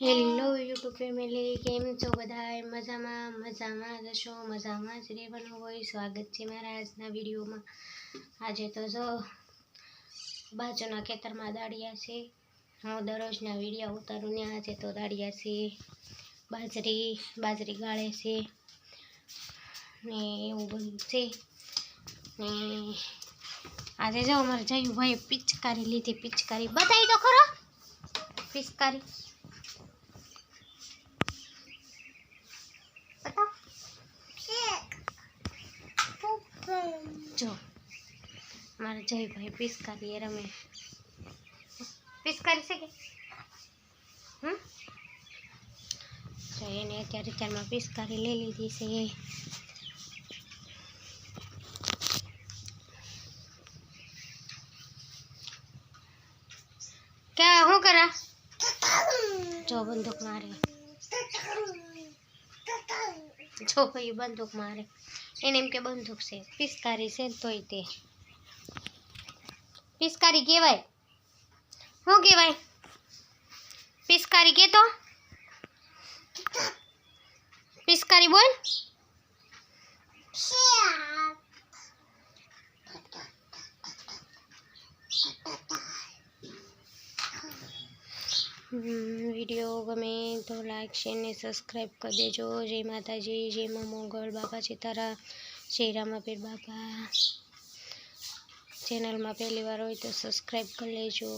Hello YouTube family કેમ છો બધા મજામાં મજામાં જશો મજામાં જ રહેવાનું હોય? સ્વાગત છે મારા આજના વિડીયોમાં. આજે તો જો બાજુના ખેતરમાં દાળિયા છે. હું દરરોજના વિડીયા ઉતારું ને આજે તો દાળિયા છે, બાજરી બાજરી ગાળે છે ને એવું બધું છે. ને આજે જો અમારે જયું ભાઈ પિચકારી લીધી. પિચકારી બતાવી દો ખરો? પિચકારી બતાવ જો મારા જયભાઈ પિચકારી એ રમે પિચકારી છે કે હમ તો એને અત્યારે ચારમાં પિચકારી લઈ લીધી છે ક્યાં શું કરા જો બંદૂક મારે જો ભાઈ, બંદૂક મારે. એને એમ કે બંદૂક છે. પિસ્કારી છે તોય તે. પિસ્કારી કહેવાય. શું કહેવાય? પિસ્કારી કહેતો પિસ્કારી બોલ. વીડિયો ગમે તો લાઇક શેર ને સબસ્ક્રાઈબ કરી દેજો. જય માતાજી, જય મા મોગલ બાપા સીતારા જય રામાપીર બાપા. ચેનલમાં પહેલી વાર હોય તો સબસ્ક્રાઈબ કરી લેજો.